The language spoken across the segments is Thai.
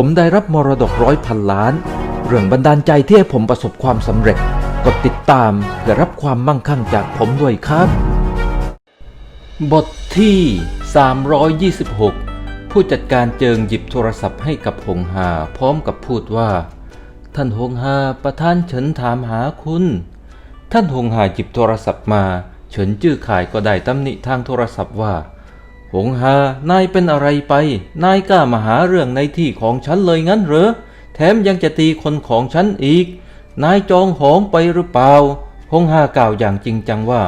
ผมได้รับมรดกร้อยพันล้าน เรื่องบันดาลใจที่ให้ผมประสบความสำเร็จ กดติดตามเพื่อรับความมั่งคั่งจากผมด้วยครับ บทที่ 326 ผู้จัดการเจิงหยิบโทรศัพท์ให้กับหงหาพร้อมกับพูดว่า ท่านหงหาประธานเฉินถามหาคุณ ท่านหงหาหยิบโทรศัพท์มา เฉินจื้อข่ายก็ได้ตำหนิทางโทรศัพท์ว่า หงหานายเป็นอะไรไป นายกล้ามาหาเรื่องในที่ของฉันเลยงั้นเหรอ แถมยังจะตีคนของฉันอีก นายจองหองไปหรือเปล่า หงหากล่าวอย่างจริงจังว่า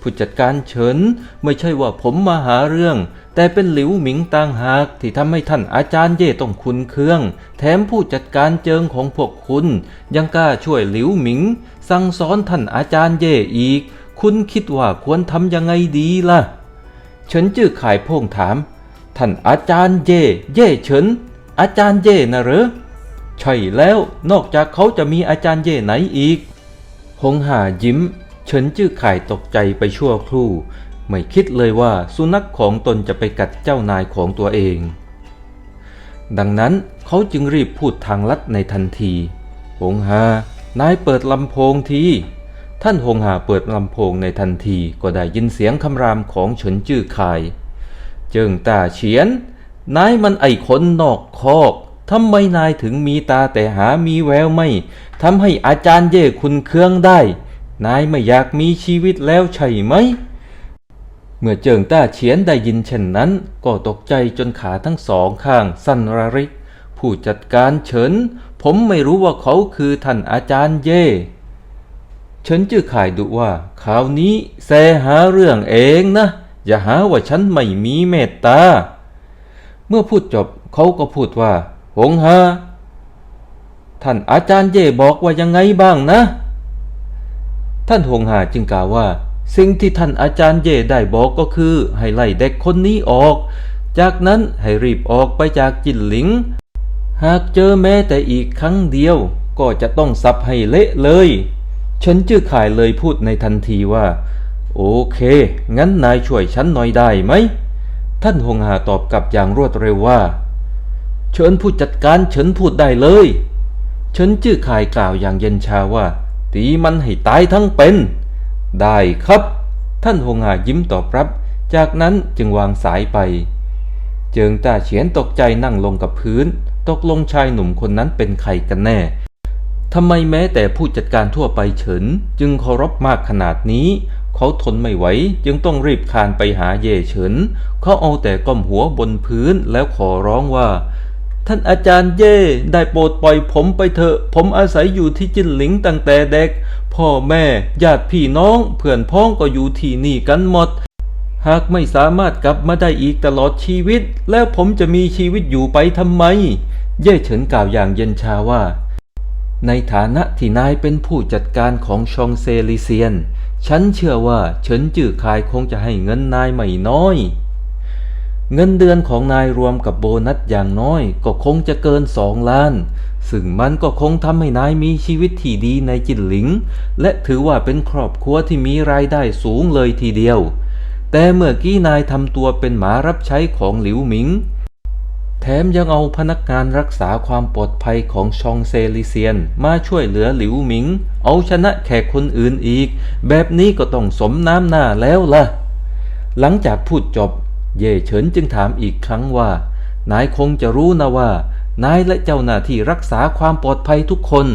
ผู้จัดการเฉินไม่ใช่ว่าผมมาหาเรื่อง แต่เป็นหลิวหมิงต่างหากที่ทำให้ท่านอาจารย์เย่ต้องคุณเครื่อง แถมผู้จัดการเจิงของพวกคุณ ยังกล้าช่วยหลิวหมิง สั่งสอนท่านอาจารย์เย่อีก คุณคิดว่าควรทำยังไงดีล่ะ เฉินจื้อขายโพ่งถาม ท่านอาจารย์เย่ เย่เฉิน อาจารย์เย่นะเหรอ ใช่แล้ว นอกจากเขาจะมีอาจารย์เย่ไหนอีก หงหายิ้ม เฉินจื้อข่ายตกใจไปชั่วครู่ ไม่คิดเลยว่าสุนัขของตนจะไปกัดเจ้านายของตัวเอง ดังนั้นเขาจึงรีบพูดทางลัดในทันที หงหานายเปิดลำโพงที ท่านหงหาเปิดลำโพงในทันทีก็ได้ยินเสียงคำรามของเฉินจื้อข่าย เจิงตาเฉียน นายมันไอคนนอกคอกทำไมนายถึงมีตาแต่หามีแววไม่ทำให้อาจารย์เย่คุณเครื่องได้ นายไม่อยากมีชีวิตแล้วใช่ไหม เมื่อเจิงต้าเฉียนได้ยินเช่นนั้น ก็ตกใจจนขาทั้งสองข้างสั่นระริก ผู้จัดการเฉิน ผมไม่รู้ว่าเขาคือท่านอาจารย์เย่ ฉินจื้อข่ายดุว่าคราวนี้แซหาเรื่องเองนะ อย่าหาว่าฉันไม่มีเมตตา เมื่อพูดจบเขาก็พูดว่า หงหาท่านอาจารย์เย่บอกว่ายังไงบ้างนะ ท่านหงหาจึงกล่าวว่า สิ่งที่ท่านอาจารย์เย่ได้บอกก็คือ ให้ไล่เด็กคนนี้ออก จากนั้นให้รีบออกไปจากจินหลิง หากเจอแม้แต่อีกครั้งเดียว ก็จะต้องสับให้เละเลย ฉันจื้อข่ายเลยพูดในทันทีว่า โอเค งั้นนายช่วยฉันหน่อยได้ไหม ท่านหงหาตอบกลับอย่างรวดเร็วว่าเชิญผู้จัดการเฉินพูดได้เลย เฉินจื้อข่ายกล่าวอย่างเย็นชาว่า ตีมันให้ตายทั้งเป็น ได้ครับ ท่านหงหายิ้มตอบรับ จากนั้นจึงวางสายไป เจิงตาเฉียนตกใจนั่งลงกับพื้น ตกลงชายหนุ่มคนนั้นเป็นใครกันแน่ ทำไมแม้แต่ผู้จัดการทั่วไปเฉิน จึงเคารพมากขนาดนี้ เขาทนไม่ไหวจึงต้องรีบคานไปหาเย่เฉิน เขาเอาแต่ก้มหัวบนพื้นแล้วขอร้องว่า ท่านอาจารย์เย่ได้โปรดปล่อยผมไปเถอะ ผมอาศัยอยู่ที่จินหลิงตั้งแต่เด็ก พ่อแม่ญาติพี่น้องเพื่อนพ้องก็อยู่ที่นี่กันหมด หากไม่สามารถกลับมาได้อีกตลอดชีวิต แล้วผมจะมีชีวิตอยู่ไปทำไม เย่เฉินกล่าวอย่างเย็นชาว่า ในฐานะที่นายเป็นผู้จัดการของชองเซลิเซียน ฉันเชื่อว่าเฉินจื่อคายคงจะให้เงินนายไม่น้อย เงินเดือนของนายรวมกับโบนัสอย่างน้อยก็คงจะเกินสองล้าน ซึ่งมันก็คงทำให้นายมีชีวิตที่ดีในจินหลิง และถือว่าเป็นครอบครัวที่มีรายได้สูงเลยทีเดียว แต่เมื่อกี้นายทำตัวเป็นหมารับใช้ของหลิวหมิง แถมยังเอาพนักงานรักษาความปลอดภัยของชองเซลิเซียน มาช่วยเหลือหลิวหมิง เอาชนะแขกคนอื่นอีก แบบนี้ก็ต้องสมน้ำหน้าแล้วล่ะ หลังจากพูดจบ เย่เฉินจึงถามอีกครั้งว่า นายคงจะรู้นะว่า นายและเจ้าหน้าที่รักษาความปลอดภัยทุกคน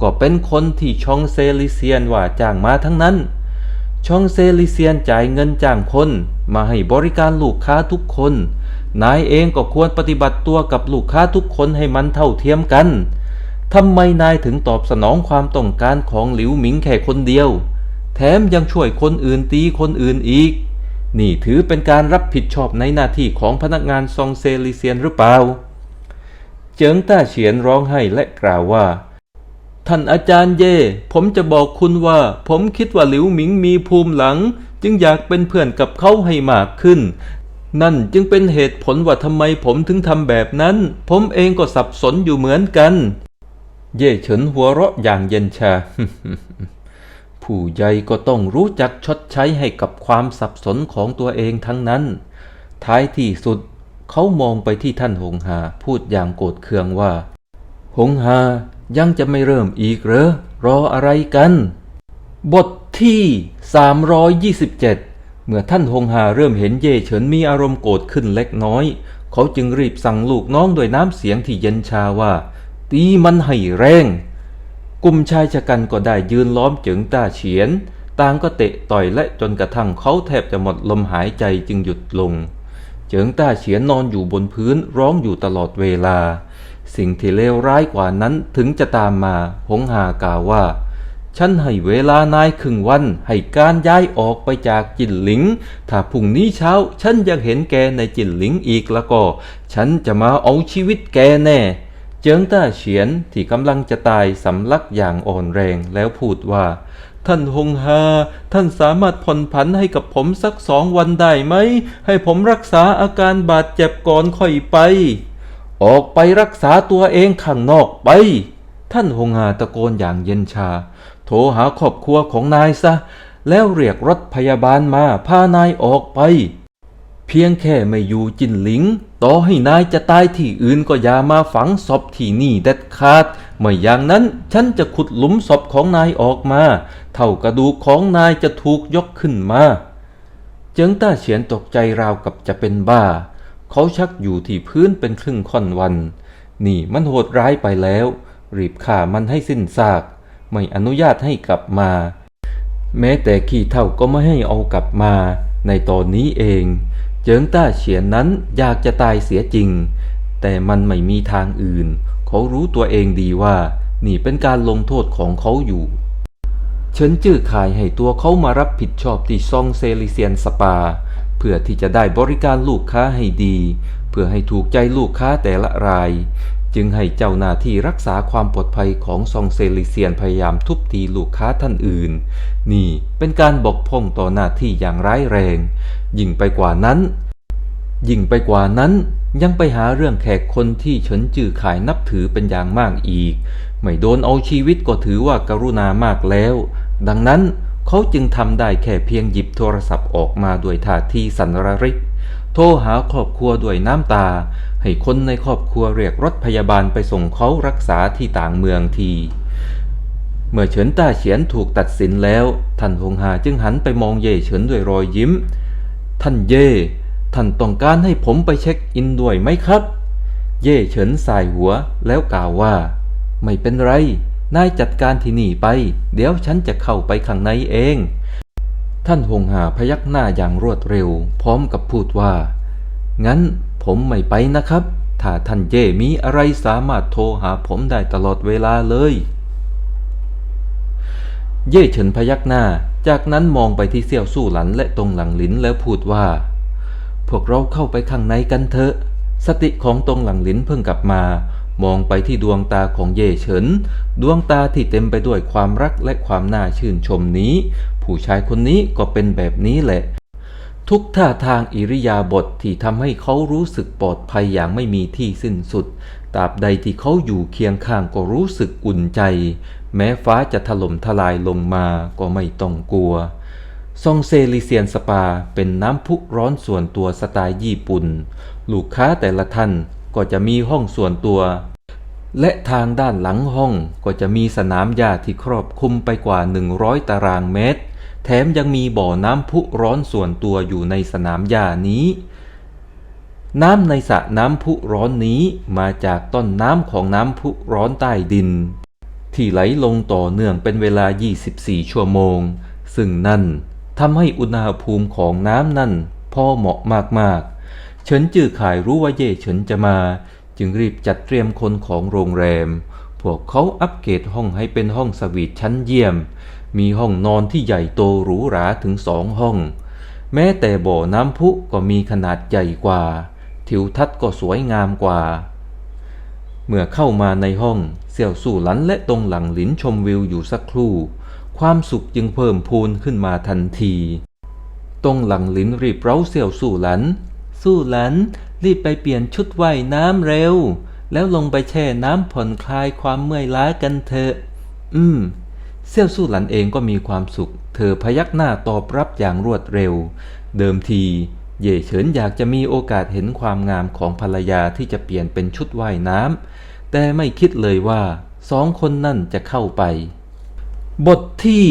ก็เป็นคนที่ชองเซลิเซียนว่าจ้างมาทั้งนั้น ชองเซลิเซียนจ่ายเงินจ้างคน มาให้บริการลูกค้าทุกคน นายเองก็ควรปฏิบัติตัวกับลูกค้าทุกคนให้มันเท่าเทียมกันทำไมนายถึงตอบสนองความต้องการของหลิวหมิงแค่คนเดียว แถมยังช่วยคนอื่นตีคนอื่นอีก นี่ถือเป็นการรับผิดชอบในหน้าที่ของพนักงานซองเซลิเซียนหรือเปล่า เจิงต้าเฉียนร้องไห้และกล่าวว่า ท่านอาจารย์เย่ ผมจะบอกคุณว่า ผมคิดว่าหลิวหมิงมีภูมิหลัง จึงอยากเป็นเพื่อนกับเขาให้มากขึ้น นั่นจึงเป็นเหตุผลว่าทำไมผมถึงทำแบบนั้น ผมเองก็สับสนอยู่เหมือนกัน เย่เฉินหัวเราะอย่างเย็นชา ผู้ใหญ่ก็ต้องรู้จักชดใช้ให้กับความสับสนของตัวเองทั้งนั้น ท้ายที่สุดเขามองไปที่ท่านหงหาพูดอย่างโกรธเคืองว่า หงหายังจะไม่เริ่มอีกเหรอรออะไรกัน บทที่ 327 เมื่อท่านหงหาเริ่มเห็นเย่เฉินมีอารมณ์โกรธขึ้นเล็กน้อย เขาจึงรีบสั่งลูกน้องด้วยน้ำเสียงที่เย็นชาว่า ตีมันให้แรงกลุ่มชายชะกันก็ได้ยืนล้อมจึงต้าเฉียน ต่างก็เตะต่อยและจนกระทั่งเขาแทบจะหมดลมหายใจจึงหยุดลง เจิงต้าเฉียนนอนอยู่บนพื้นร้องอยู่ตลอดเวลา สิ่งที่เลวร้ายกว่านั้นถึงจะตามมา หงหากล่าวว่า ฉันให้เวลานายครึ่งวันให้การย้ายออกไปจากจินหลิง ถ้าพรุ่งนี้เช้าฉันยังเห็นแกในจินหลิงอีกแล้วก็ ฉันจะมาเอาชีวิตแกแน่ เจิงต้าเฉียนที่กำลังจะตายสำลักอย่างอ่อนแรงแล้วพูดว่า ท่านฮงฮา ท่านสามารถผ่อนผันให้กับผมสักสองวันได้ไหม ให้ผมรักษาอาการบาดเจ็บก่อนค่อยไป ออกไปรักษาตัวเองข้างนอกไป ท่านฮงฮาตะโกนอย่างเย็นชา โทรหาครอบครัวของนายซะ แล้วเรียกรถพยาบาลมาพานายออกไป เพียงแค่ไม่อยู่จินหลิง ต่อให้นายจะตายที่อื่นก็อย่ามาฝังศพที่นี่เด็ดขาดไม่อย่างนั้นฉันจะขุดหลุมศพของนายออกมา เท่ากระดูกของนายจะถูกยกขึ้นมาเจิงต้าเฉียนตกใจราวกับจะเป็นบ้า เขาชักอยู่ที่พื้นเป็นครึ่งค่อนวัน นี่มันโหดร้ายไปแล้ว รีบฆ่ามันให้สิ้นซาก ไม่อนุญาตให้กลับมา แม้แต่ขี้เท่าก็ไม่ให้เอากลับมาในตอนนี้เอง เจิงต้าเฉียนนั้นอยากจะตายเสียจริง แต่มันไม่มีทางอื่น เขารู้ตัวเองดีว่า นี่เป็นการลงโทษของเขาอยู่เฉินจื้อขายให้ตัวเขามารับผิดชอบที่ซองเซลิเซียนสปา เพื่อที่จะได้บริการลูกค้าให้ดี เพื่อให้ถูกใจลูกค้าแต่ละราย จึงให้เจ้าหน้าที่รักษาความปลอดภัยของซองเซลิเซียนพยายามทุบตีลูกค้าท่านอื่น นี่เป็นการบกพร่องต่อหน้าที่อย่างร้ายแรง ยิ่งไปกว่านั้น ยิ่งไปกว่านั้นยังไปหาเรื่องแขกคนที่เฉินจื่อขายนับถือเป็นอย่างมากอีก ไม่โดนเอาชีวิตก็ถือว่ากรุณามากแล้ว ดังนั้นเขาจึงทำได้แค่เพียงหยิบโทรศัพท์ออกมาด้วยท่าทีสันระริก โทรหาครอบครัวด้วยน้ำตา ให้คนในครอบครัวเรียกรถพยาบาลไปส่งเขารักษาที่ต่างเมืองที เมื่อเฉินต้าเฉียนถูกตัดสินแล้ว ท่านฮงหาจึงหันไปมองเย่เฉินด้วยรอยยิ้ม ท่านเย่ ท่านต้องการให้ผมไปเช็คอินด้วยไหมครับ เย่เฉินสายหัวแล้วกล่าวว่า ไม่เป็นไร นายจัดการที่นี่ไป เดี๋ยวฉันจะเข้าไปข้างในเอง ท่านหงหาพยักหน้าอย่างรวดเร็ว พร้อมกับพูดว่า งั้น ผมไม่ไปนะครับ ถ้าท่านเย่มีอะไรสามารถโทรหาผมได้ตลอดเวลาเลย เย่เฉินพยักหน้า จากนั้นมองไปที่เสี่ยวสู้หลันและตรงหลังหลินแล้วพูดว่า พวกเราเข้าไปข้างในกันเถอะ สติของตรงหลังหลินเพิ่งกลับมามองไปที่ดวงตาของเย่เฉิน ดวงตาที่เต็มไปด้วยความรักและความน่าชื่นชมนี้ ผู้ชายคนนี้ก็เป็นแบบนี้แหละ ทุกท่าทางอิริยาบถทที่ทำให้เขารู้สึกปลอดภัยอย่างไม่มีที่สิ้นสุด ตราบใดที่เขาอยู่เคียงข้างก็รู้สึกอุ่นใจ แม้ฟ้าจะถล่มทลายลงมาก็ไม่ต้องกลัว ซองเซลิเซียนสปาเป็นน้ำพุร้อนส่วนตัวสไตล์ญี่ปุ่น ลูกค้าแต่ละท่านก็จะมีห้องส่วนตัว และทางด้านหลังห้องก็จะมีสนามหญ้าที่ครอบคลุมไปกว่า 100 ตารางเมตร แถมยังมีบ่อน้ำพุร้อนส่วนตัวอยู่ในสนามหญ้านี้ น้ำในสระน้ำพุร้อนนี้มาจากต้นน้ำของน้ำพุร้อนใต้ดิน ที่ไหลลงต่อเนื่องเป็นเวลา 24 ชั่วโมง ซึ่งนั่นทำให้อุณหภูมิของน้ำนั่นพอเหมาะมากๆ เฉินจื้อขายรู้ว่าเย่เฉินจะมา จึงรีบจัดเตรียมคนของโรงแรม พวกเขาอัปเกรดห้องให้เป็นห้องสวีทชั้นเยี่ยม มีห้องนอนที่ใหญ่โตหรูหราถึงสองห้อง แม้แต่บ่อน้ำพุก็มีขนาดใหญ่กว่า ทิวทัศน์ก็สวยงามกว่า เมื่อเข้ามาในห้องเสี่ยวสู่หลันและตรงหลังหลินชมวิวอยู่สักครู่ ความสุขจึงเพิ่มพูนขึ้นมาทันทีตรงหลังหลินรีบเร้าเสี่ยวสู่หลัน สู่หลัน รีบไปเปลี่ยนชุดว่ายน้ำเร็ว แล้วลงไปแช่น้ำผ่อนคลายความเมื่อยล้ากันเถอะ อืม เซี่ยวสู้หลันเองก็มีความสุข เธอพยักหน้าตอบรับอย่างรวดเร็ว เดิมที เย่เฉินอยากจะมีโอกาสเห็นความงามของภรรยาที่จะเปลี่ยนเป็นชุดว่ายน้ำ แต่ไม่คิดเลยว่าสองคนนั่นจะเข้าไป บทที่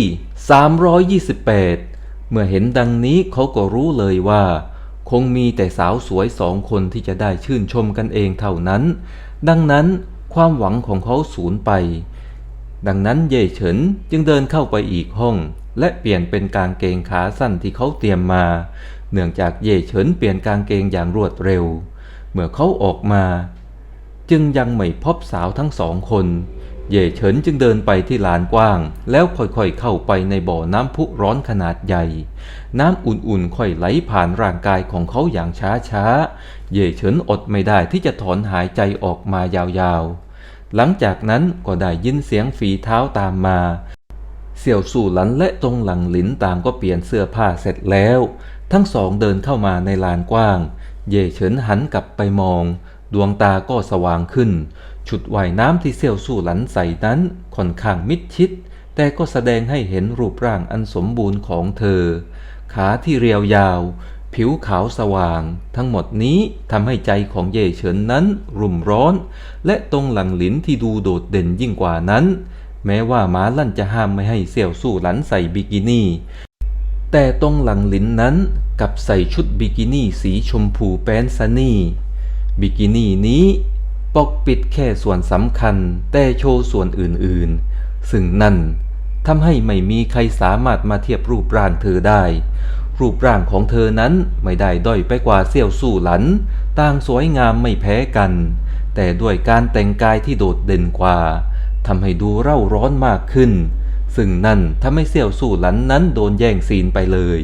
328 เมื่อเห็นดังนี้เขาก็รู้เลยว่า คงมีแต่สาวสวยสองคนที่จะได้ชื่นชมกันเองเท่านั้น ดังนั้นความหวังของเขาสูญไป ดังนั้นเย่เฉินจึงเดินเข้าไปอีกห้อง และเปลี่ยนเป็นกางเกงขาสั้นที่เขาเตรียมมา เนื่องจากเย่เฉินเปลี่ยนกางเกงอย่างรวดเร็ว เมื่อเขาออกมา จึงยังไม่พบสาวทั้งสองคน เย่เฉินจึงเดินไปที่ลานกว้าง แล้วค่อยๆเข้าไปในบ่อน้ำพุร้อนขนาดใหญ่ น้ำอุ่นๆค่อยไหลผ่านร่างกายของเขาอย่างช้าๆ เย่เฉินอดไม่ได้ที่จะถอนหายใจออกมายาวๆ หลังจากนั้นก็ได้ยินเสียงฝีเท้าตามมา เสี่ยวสู่หลันและตรงหลังหลินต่างก็เปลี่ยนเสื้อผ้าเสร็จแล้ว ทั้งสองเดินเข้ามาในลานกว้าง เย่เฉินหันกลับไปมอง ดวงตาก็สว่างขึ้น ชุดว่ายน้ำที่เสี่ยวสู่หลันใส่นั้นค่อนข้างมิดชิด แต่ก็แสดงให้เห็นรูปร่างอันสมบูรณ์ของเธอ ขาที่เรียวยาว ผิวขาวสว่าง ทั้งหมดนี้ทำให้ใจของเย่เฉินนั้นรุ่มร้อน และตรงหลังหลินที่ดูโดดเด่นยิ่งกว่านั้น แม้ว่าม้าลั่นจะห้ามไม่ให้เสี่ยวสู่หลันใส่บิกินี่ แต่ตรงหลังหลินนั้นกับใส่ชุดบิกินี่สีชมพูแป้นซะนี่บิกินี่นี้ปกปิดแค่ส่วนสำคัญ แต่โชว์ส่วนอื่นๆ ซึ่งนั่นทำให้ไม่มีใครสามารถมาเทียบรูปร่างเธอได้ รูปร่างของเธอนั้นไม่ได้ด้อยไปกว่าเสี่ยวสู่หลัน ต่างสวยงามไม่แพ้กัน แต่ด้วยการแต่งกายที่โดดเด่นกว่าทำให้ดูเร่าร้อนมากขึ้น ซึ่งนั่นทำให้เสี่ยวสู่หลันนั้นโดนแย่งซีนไปเลย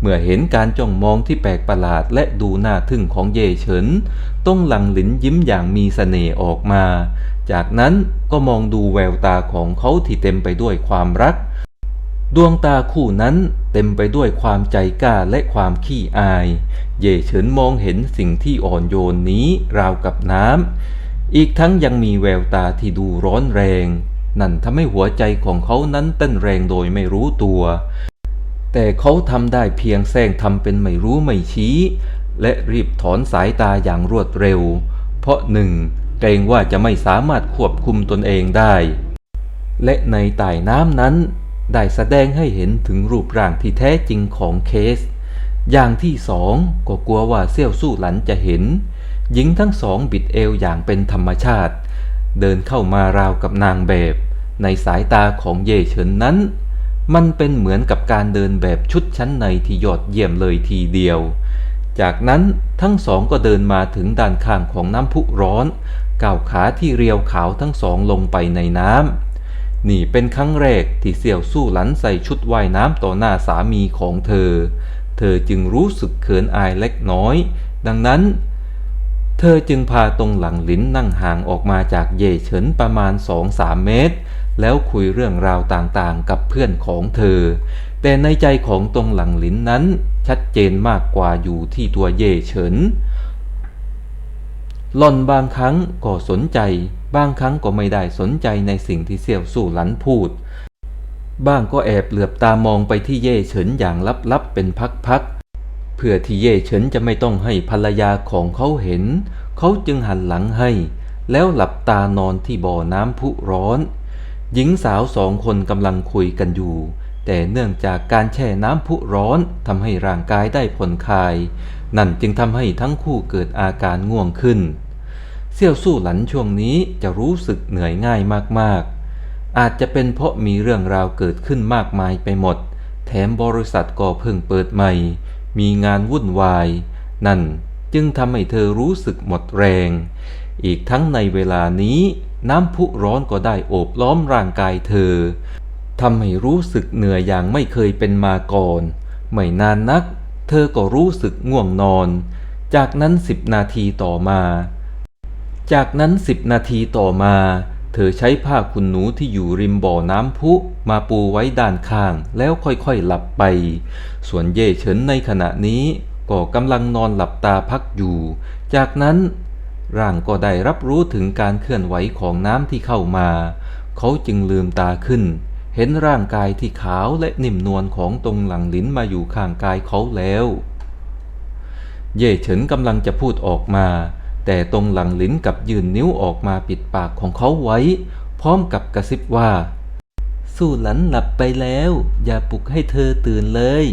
เมื่อเห็นการจ้องมองที่แปลกประหลาดและดูน่าทึ่งของเย่เฉิน ต้องหลังหลินยิ้มอย่างมีเสน่ห์ออกมา จากนั้นก็มองดูแววตาของเขาที่เต็มไปด้วยความรัก ดวงตาคู่นั้นเต็มไปด้วยความใจกล้าและความขี้อาย เย่เฉินมองเห็นสิ่งที่อ่อนโยนนี้ราวกับน้ำ อีกทั้งยังมีแววตาที่ดูร้อนแรง นั่นทำให้หัวใจของเขานั้นเต้นแรงโดยไม่รู้ตัว แต่เขาทำได้เพียงแซงทำเป็นไม่รู้ไม่ชี้ และรีบถอนสายตาอย่างรวดเร็ว เพราะหนึ่งเกรงว่าจะไม่สามารถควบคุมตนเองได้ และในใต้น้ำนั้น ได้แสดงให้เห็นถึงรูปร่างที่แท้จริงของเคส อย่างที่สองก็กลัวว่าเซี่ยวสู้หลันจะเห็น หญิงทั้งสองบิดเอวอย่างเป็นธรรมชาติ เดินเข้ามาราวกับนางแบบ ในสายตาของเย่เฉินนั้น มันเป็นเหมือนกับการเดินแบบชุดชั้นในที่ยอดเยี่ยมเลยทีเดียว จากนั้นทั้งสองก็เดินมาถึงด้านข้างของน้ำพุร้อนก้าวขาที่เรียวขาวทั้งสองลงไปในน้ำ นี่เป็นครั้งแรกที่เสี่ยวสู้หลันใส่ชุดว่ายน้ำต่อหน้าสามีของเธอ เธอจึงรู้สึกเขินอายเล็กน้อย ดังนั้น เธอจึงพาตรงหลังลิ้นนั่งห่างออกมาจากเย่เฉินประมาณสองสามเมตร แล้วคุยเรื่องราวต่างๆกับเพื่อนของเธอ แต่ในใจของตรงหลังลิ้นนั้นชัดเจนมากกว่าอยู่ที่ตัวเย่เฉินหล่อนบางครั้งก็สนใจ บางครั้งก็ไม่ได้สนใจในสิ่งที่เสี่ยวสู่หลันพูด บ้างก็แอบเหลือบตามองไปที่เย่เฉินอย่างลับๆเป็นพักๆ เพื่อที่เย่เฉินจะไม่ต้องให้ภรรยาของเขาเห็น เขาจึงหันหลังให้ แล้วหลับตานอนที่บ่อน้ำพุร้อน หญิงสาวสองคนกำลังคุยกันอยู่ แต่เนื่องจากการแช่น้ำพุร้อนทำให้ร่างกายได้ผ่อนคลาย นั่นจึงทำให้ทั้งคู่เกิดอาการง่วงขึ้น เสี่ยวสู้หลันช่วงนี้จะรู้สึกเหนื่อยง่ายมากๆ อาจจะเป็นเพราะมีเรื่องราวเกิดขึ้นมากมายไปหมด แถมบริษัทก็เพิ่งเปิดใหม่ มีงานวุ่นวาย นั่นจึงทำให้เธอรู้สึกหมดแรง อีกทั้งในเวลานี้ น้ำพุร้อนก็ได้โอบล้อมร่างกายเธอทำให้รู้สึกเหนื่อยอย่างไม่เคยเป็นมาก่อน ไม่นานนัก เธอก็รู้สึกง่วงนอน จากนั้นสิบนาทีต่อมา จากนั้นสิบนาทีต่อมา เธอใช้ผ้าคุณหนูที่อยู่ริมบ่อน้ำพุมาปูไว้ด้านข้างแล้วค่อยๆหลับไป ส่วนเย่เฉินในขณะนี้ก็กำลังนอนหลับตาพักอยู่ จากนั้นร่างก็ได้รับรู้ถึงการเคลื่อนไหวของน้ำที่เข้ามา เขาจึงลืมตาขึ้น เห็นร่างกายที่ขาวและนิ่มนวลของตรงหลังลิ้นมาอยู่ข้างกายเขาแล้ว เย่เฉินกำลังจะพูดออกมา แต่ตรงหลังลิ้นกับยืนนิ้วออกมาปิดปากของเขาไว้ พร้อมกับกระซิบว่า สู้หลันหลับไปแล้ว อย่าปลุกให้เธอตื่นเลย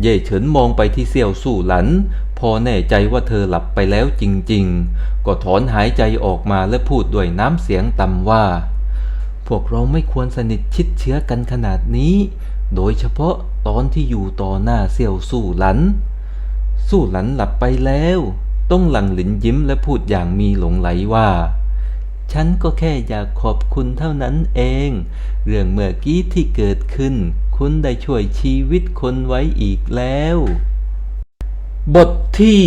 เย่เฉินมองไปที่เสี่ยวสู่หลัน พอแน่ใจว่าเธอหลับไปแล้วจริงๆ ก็ถอนหายใจออกมาและพูดด้วยน้ำเสียงต่ำว่า พวกเราไม่ควรสนิทชิดเชื้อกันขนาดนี้ โดยเฉพาะตอนที่อยู่ต่อหน้าเสี่ยวสู่หลัน สู่หลันหลับไปแล้ว ต้องหลังหลินยิ้มและพูดอย่างมีหลงไหลว่า ฉันก็แค่อยากขอบคุณเท่านั้นเอง เรื่องเมื่อกี้ที่เกิดขึ้น คุณได้ช่วยชีวิตคนไว้อีกแล้ว บทที่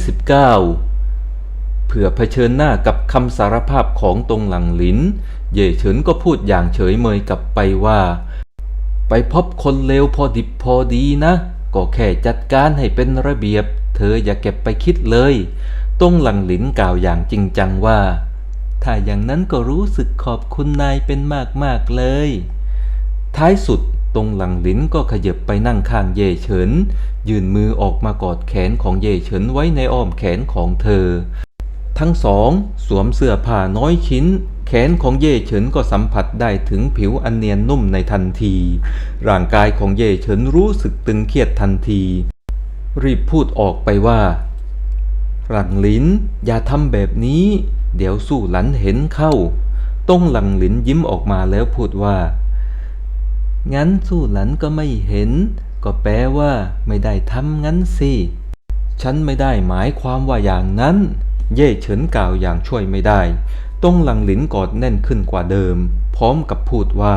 329 เพื่อเผชิญหน้ากับคำสารภาพของตรงหลังหลิน เย่เฉินก็พูดอย่างเฉยเมยกลับไปว่า ไปพบคนเลวพอดิบพอดีนะก็แค่จัดการให้เป็นระเบียบ เธออย่าเก็บไปคิดเลย ตรงหลังหลินกล่าวอย่างจริงจังว่า ถ้าอย่างนั้นก็รู้สึกขอบคุณนายเป็นมากๆเลย ท้ายสุดตรงหลังลิ้นก็ขยับไปนั่งข้างเย่เฉิน ยื่นมือออกมากอดแขนของเย่เฉินไว้ในอ้อมแขนของเธอ ทั้งสองสวมเสื้อผ้าน้อยชิ้น แขนของเย่เฉินก็สัมผัสได้ถึงผิวอันเนียนนุ่มในทันที ร่างกายของเย่เฉินรู้สึกตึงเครียดทันที รีบพูดออกไปว่าหลังลิ้นอย่าทำแบบนี้ เดี๋ยวสู้หลันเห็นเข้า ต้องหลังลิ้นยิ้มออกมาแล้วพูดว่า งั้นสู้หลันก็ไม่เห็น ก็แปลว่าไม่ได้ทำงั้นสิ ฉันไม่ได้หมายความว่าอย่างนั้น เย่เฉินกล่าวอย่างช่วยไม่ได้ ต้องหลังหลินกอดแน่นขึ้นกว่าเดิม พร้อมกับพูดว่า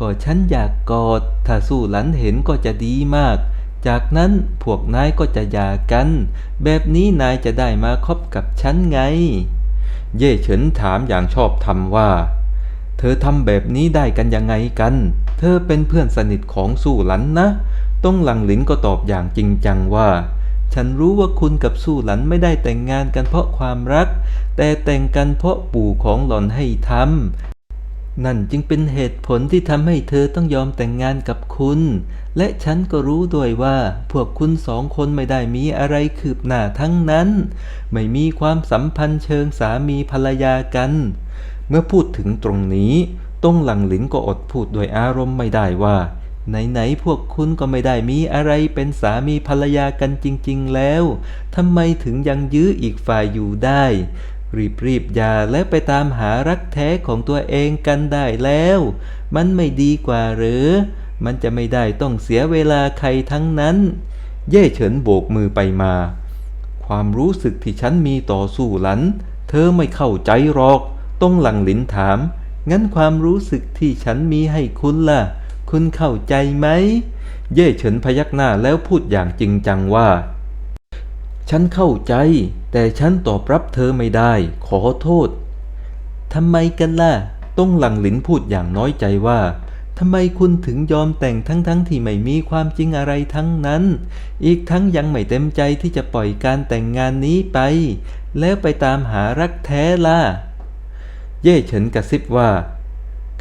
ก็ฉันอยากกอด ถ้าสู้หลันเห็นก็จะดีมาก จากนั้นพวกนายก็จะหย่ากัน แบบนี้นายจะได้มาคบกับฉันไง เย่เฉินถามอย่างชอบธรรมว่า เธอทำแบบนี้ได้กันยังไงกัน เธอเป็นเพื่อนสนิทของสู่หลันนะต้องหลังหลินก็ตอบอย่างจริงจังว่า ฉันรู้ว่าคุณกับสู่หลันไม่ได้แต่งงานกันเพราะความรัก แต่แต่งกันเพราะปู่ของหล่อนให้ทำ นั่นจึงเป็นเหตุผลที่ทำให้เธอต้องยอมแต่งงานกับคุณ และฉันก็รู้ด้วยว่าพวกคุณสองคนไม่ได้มีอะไรคืบหน้าทั้งนั้น ไม่มีความสัมพันธ์เชิงสามีภรรยากัน เมื่อพูดถึงตรงนี้ ต้องหลังหลินก็อดพูดด้วยอารมณ์ไม่ได้ว่า ไหนๆพวกคุณก็ไม่ได้มีอะไรเป็นสามีภรรยากันจริง ๆ แล้วทำไมถึงยังยื้ออีกฝ่ายอยู่ได้ รีบๆอย่าและไปตามหารักแท้ของตัวเองกันได้แล้ว มันไม่ดีกว่าหรือ มันจะไม่ได้ต้องเสียเวลาใครทั้งนั้น เย่เฉินโบกมือไปมา ความรู้สึกที่ฉันมีต่อสู้หลัน เธอไม่เข้าใจหรอก ต้องหลังหลินถาม งั้นความรู้สึกที่ฉันมีให้คุณล่ะ คุณเข้าใจไหม เย่เฉินพยักหน้าแล้วพูดอย่างจริงจังว่า ฉันเข้าใจ แต่ฉันตอบรับเธอไม่ได้ ขอโทษทำไมกันล่ะ ต้องหลังหลินพูดอย่างน้อยใจว่าทำไมคุณถึงยอมแต่งทั้งๆทที่ไม่มีความจริงอะไรทั้งนั้น อีกทั้งยังไม่เต็มใจที่จะปล่อยการแต่งงานนี้ไป แล้วไปตามหารักแท้ล่ะ เย่เฉินกระซิบว่า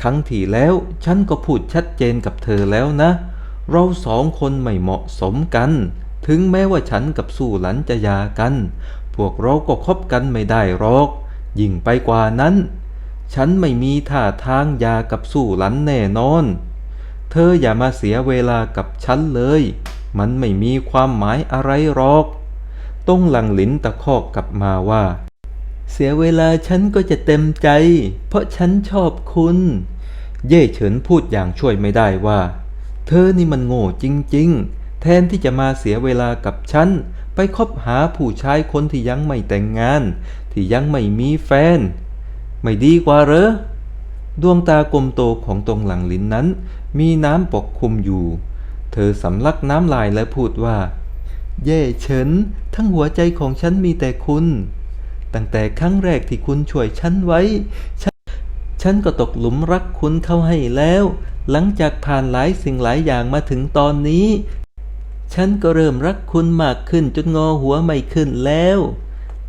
ครั้งที่แล้วฉันก็พูดชัดเจนกับเธอแล้วนะ เราสองคนไม่เหมาะสมกัน ถึงแม้ว่าฉันกับสู่หลันจะยากัน พวกเราก็คบกันไม่ได้หรอก ยิ่งไปกว่านั้น ฉันไม่มีท่าทางยากับสู่หลันแน่นอน เธออย่ามาเสียเวลากับฉันเลย มันไม่มีความหมายอะไรหรอก ต้องหลังหลินตะคอกกลับมาว่า เสียเวลาฉันก็จะเต็มใจ เพราะฉันชอบคุณ เย่เฉินพูดอย่างช่วยไม่ได้ว่า เธอนี่มันโง่จริง ๆ แทนที่จะมาเสียเวลากับฉัน ไปคบหาผู้ชายคนที่ยังไม่แต่งงาน ที่ยังไม่มีแฟน ไม่ดีกว่าเหรอ ดวงตากลมโตของตรงหลังลิ้นนั้น มีน้ำปกคลุมอยู่ เธอสำลักน้ำลายและพูดว่า เย่เฉิน ทั้งหัวใจของฉันมีแต่คุณ ตั้งแต่ครั้งแรกที่คุณช่วยฉันไว้ ฉันฉันก็ตกหลุมรักคุณเข้าให้แล้ว หลังจากผ่านหลายสิ่งหลายอย่างมาถึงตอนนี้ ฉันก็เริ่มรักคุณมากขึ้นจนงอหัวไม่ขึ้นแล้ว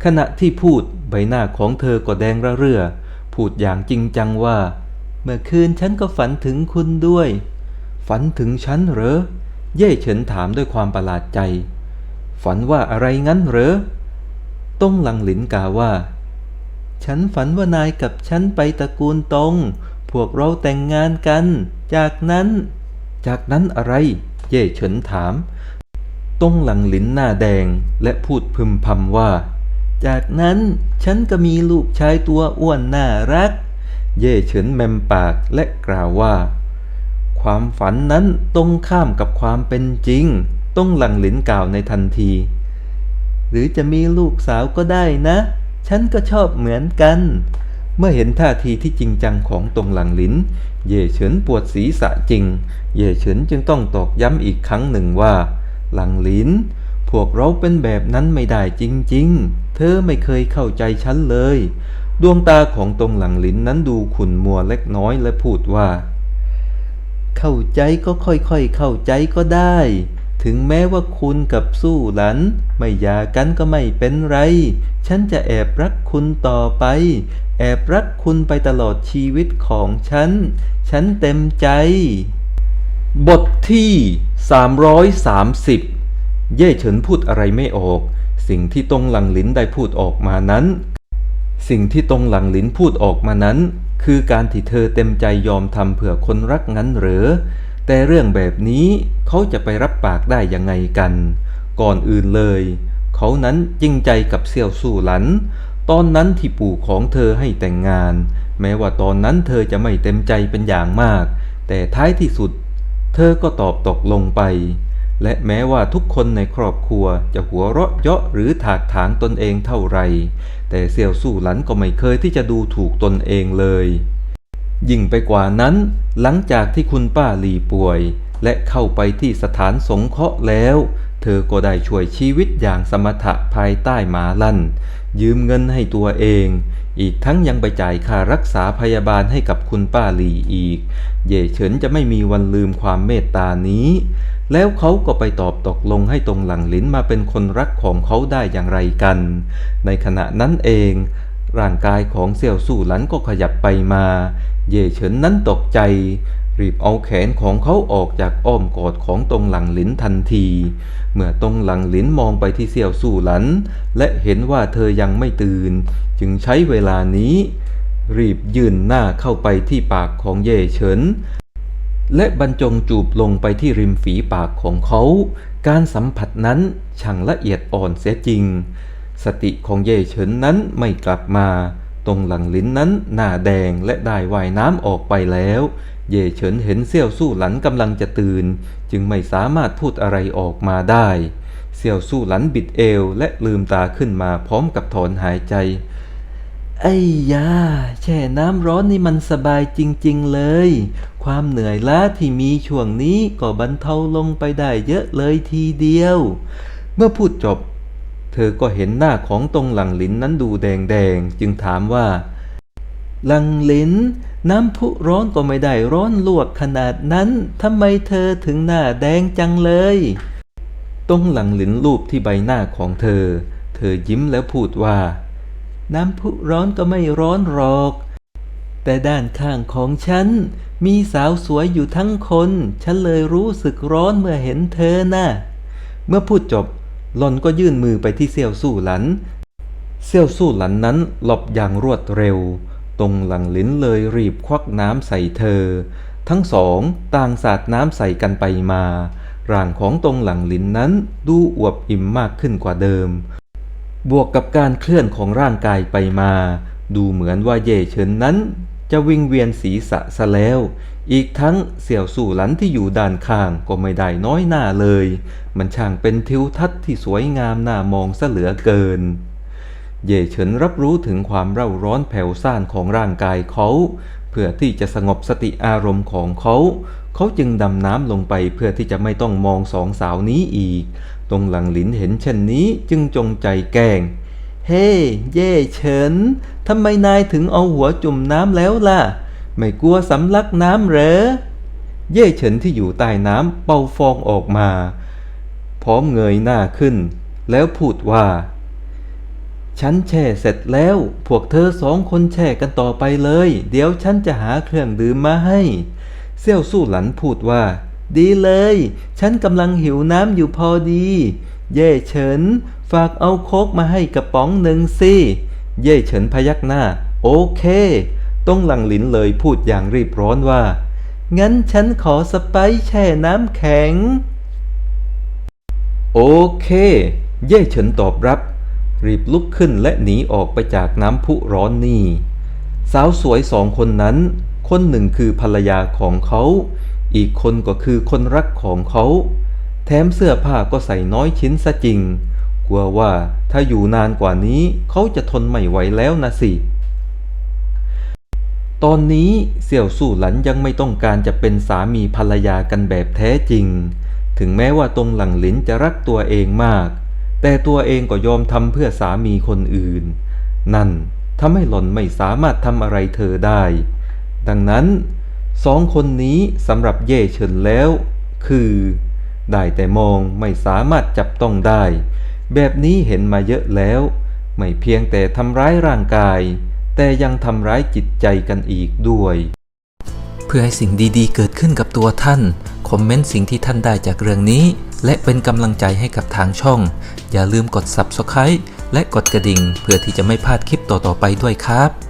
ขณะที่พูดใบหน้าของเธอก็แดงระเรื่อ พูดอย่างจริงจังว่า เมื่อคืนฉันก็ฝันถึงคุณด้วย ฝันถึงฉันเหรอ เย่เฉินถามด้วยความประหลาดใจ ฝันว่าอะไรงั้นเหรอ ต้งหลังหลินกาวว่า ฉันฝันว่านายกับฉันไปตระกูลตง พวกเราแต่งงานกัน จากนั้น จากนั้นอะไร เย่เฉินถาม ต้งหลังหลินหน้าแดงและพูดพึมพำว่า จากนั้นฉันก็มีลูกชายตัวอ้วนน่ารัก เย่เฉินแมมปากและกล่าวว่า ความฝันนั้นตรงข้ามกับความเป็นจริง ต้งหลังหลินกล่าวในทันที หรือจะมีลูกสาวก็ได้นะ ฉันก็ชอบเหมือนกัน เมื่อเห็นท่าทีที่จริงจังของตรงหลังลิน เย่เฉินปวดศีรษะจริง เย่เฉินจึงต้องตอกย้ำอีกครั้งหนึ่งว่า หลังลิน พวกเราเป็นแบบนั้นไม่ได้จริงๆ เธอไม่เคยเข้าใจฉันเลย ดวงตาของตรงหลังลินนั้นดูขุ่นมัวเล็กน้อยและพูดว่า เข้าใจก็ค่อยๆ เข้าใจก็ได้ ถึงแม้ว่าคุณกับสู้หลัน ไม่หย่ากันก็ไม่เป็นไร ฉันจะแอบรักคุณต่อไป แอบรักคุณไปตลอดชีวิตของฉัน ฉันเต็มใจ บทที่ 330 เย่เฉินพูดอะไรไม่ออก สิ่งที่ตรงหลังลินได้พูดออกมานั้น สิ่งที่ตรงหลังลินพูดออกมานั้น คือการที่เธอเต็มใจยอมทำเพื่อคนรักงั้นหรือแต่เรื่องแบบนี้เขาจะไปรับปากได้ยังไงกัน ก่อนอื่นเลย เขานั้นจริงใจกับเสี่ยวสู่หลัน ตอนนั้นที่ปู่ของเธอให้แต่งงาน แม้ว่าตอนนั้นเธอจะไม่เต็มใจเป็นอย่างมาก แต่ท้ายที่สุด เธอก็ตอบตกลงไป และแม้ว่าทุกคนในครอบครัวจะหัวเราะเยาะหรือถากถางตนเองเท่าไร แต่เสี่ยวสู่หลันก็ไม่เคยที่จะดูถูกตนเองเลย ยิ่งไปกว่านั้น หลังจากที่คุณป้าหลีป่วย และเข้าไปที่สถานสงเคราะห์แล้ว เธอก็ได้ช่วยชีวิตอย่างสมถะภายใต้หมาลั่น ยืมเงินให้ตัวเอง อีกทั้งยังไปจ่ายค่ารักษาพยาบาลให้กับคุณป้าหลีอีก เย่เฉินจะไม่มีวันลืมความเมตตานี้ แล้วเขาก็ไปตอบตกลงให้ตรงหลังลิ้นมาเป็นคนรักของเขาได้อย่างไรกัน ในขณะนั้นเอง ร่างกายของเสี่ยวสู่หลันก็ขยับไปมา เย่เฉินนั้นตกใจ รีบเอาแขนของเขาออกจากอ้อมกอดของตรงหลังลิ้นทันที เมื่อตรงหลังลิ้นมองไปที่เสี่ยวสู่หลัน และเห็นว่าเธอยังไม่ตื่น จึงใช้เวลานี้ รีบยื่นหน้าเข้าไปที่ปากของเย่เฉิน และบรรจงจูบลงไปที่ริมฝีปากของเขา การสัมผัสนั้นช่างละเอียดอ่อนเสียจริง สติของเย่เฉินนั้นไม่กลับมา ตรงหลังลิ้นนั้นหน้าแดงและได้ว่ายน้ำออกไปแล้ว เย่เฉินเห็นเซี่ยวสู้หลันกำลังจะตื่น จึงไม่สามารถพูดอะไรออกมาได้ เซี่ยวสู้หลันบิดเอวและลืมตาขึ้นมาพร้อมกับถอนหายใจ ไอ้ยาแช่น้ำร้อนนี่มันสบายจริงๆเลย ความเหนื่อยล้าที่มีช่วงนี้ก็บรรเทาลงไปได้เยอะเลยทีเดียว เมื่อพูดจบ เธอก็เห็นหน้าของตรงหลังหลินนั้นดูแดงๆ จึงถามว่า ลังลินน้ำพุร้อนก็ไม่ได้ร้อนลวกขนาดนั้นทำไมเธอถึงหน้าแดงจังเลยตรงหลังหลินรูปที่ใบหน้าของเธอ เธอยิ้มแล้วพูดว่า น้ำพุร้อนก็ไม่ร้อนหรอก แต่ด้านข้างของฉัน มีสาวสวยอยู่ทั้งคน ฉันเลยรู้สึกร้อนเมื่อเห็นเธอน่ะ เมื่อพูดจบหลอนก็ยื่นมือไปที่เซี่ยวสู้หลัน เซี่ยวสู้หลันนั้นหลบอย่างรวดเร็ว ตรงหลังลิ้นเลยรีบควักน้ำใส่เธอ ทั้งสองต่างสาดน้ำใส่กันไปมา ร่างของตรงหลังลิ้นนั้นดูอวบอิ่มมากขึ้นกว่าเดิม บวกกับการเคลื่อนของร่างกายไปมา ดูเหมือนว่าเย่เฉินนั้น จะวิงเวียนศีรษะซะแล้ว อีกทั้งเสี่ยวสู่หลันที่อยู่ด้านข้างก็ไม่ได้น้อยหน้าเลย มันช่างเป็นทิวทัศน์ที่สวยงามน่ามองซะเหลือเกิน เย่เฉินรับรู้ถึงความเร่าร้อนแผ่วซ่านของร่างกายเขา เพื่อที่จะสงบสติอารมณ์ของเขา เขาจึงดำน้ำลงไปเพื่อที่จะไม่ต้องมองสองสาวนี้อีก ตรงหลังหลินเห็นเช่นนี้จึงจงใจแกล้ง เฮ้เย่เฉินทำไมนายถึงเอาหัวจุ่มน้ำแล้วล่ะ ไม่กลัวสำลักน้ำเหรอ เย่เฉินที่อยู่ใต้น้ำเป่าฟองออกมา พร้อมเงยหน้าขึ้น แล้วพูดว่า ฉันแช่เสร็จแล้ว พวกเธอสองคนแช่กันต่อไปเลย เดี๋ยวฉันจะหาเครื่องดื่มมาให้ เซี่ยวสู้หลันพูดว่า ดีเลย ฉันกำลังหิวน้ำอยู่พอดี เย่เฉิน ฝากเอาโคกมาให้กระป๋องหนึ่งสิ เย่เฉินพยักหน้า โอเค ต้องหลังหลินเลยพูดอย่างรีบร้อนว่า งั้นฉันขอสไปซ์แช่น้ำแข็ง โอเค เย่เฉินตอบรับ รีบลุกขึ้นและหนีออกไปจากน้ำพุร้อนนี่ สาวสวยสองคนนั้น คนหนึ่งคือภรรยาของเขา อีกคนก็คือคนรักของเขา แถมเสื้อผ้าก็ใส่น้อยชิ้นซะจริง กลัวว่าถ้าอยู่นานกว่านี้เขาจะทนไม่ไหวแล้วนะสิ ตอนนี้เสี่ยวสู่หลันยังไม่ต้องการจะเป็นสามีภรรยากันแบบแท้จริง ถึงแม้ว่าตรงหลังหลินจะรักตัวเองมาก แต่ตัวเองก็ยอมทำเพื่อสามีคนอื่น นั่นทำให้หล่อนไม่สามารถทำอะไรเธอได้ ดังนั้นสองคนนี้สำหรับเย่เฉินแล้ว คือ ได้แต่มองไม่สามารถจับต้องได้ แบบนี้เห็นมาเยอะแล้ว ไม่เพียงแต่ทำร้ายร่างกาย แต่ยังทำร้ายจิตใจกันอีกด้วย เพื่อให้สิ่งดีๆ เกิดขึ้นกับตัวท่าน คอมเมนต์สิ่งที่ท่านได้จากเรื่องนี้ และเป็นกำลังใจให้กับทางช่อง อย่าลืมกด Subscribe และกดกระดิ่ง เพื่อที่จะไม่พลาดคลิปต่อๆไปด้วยครับ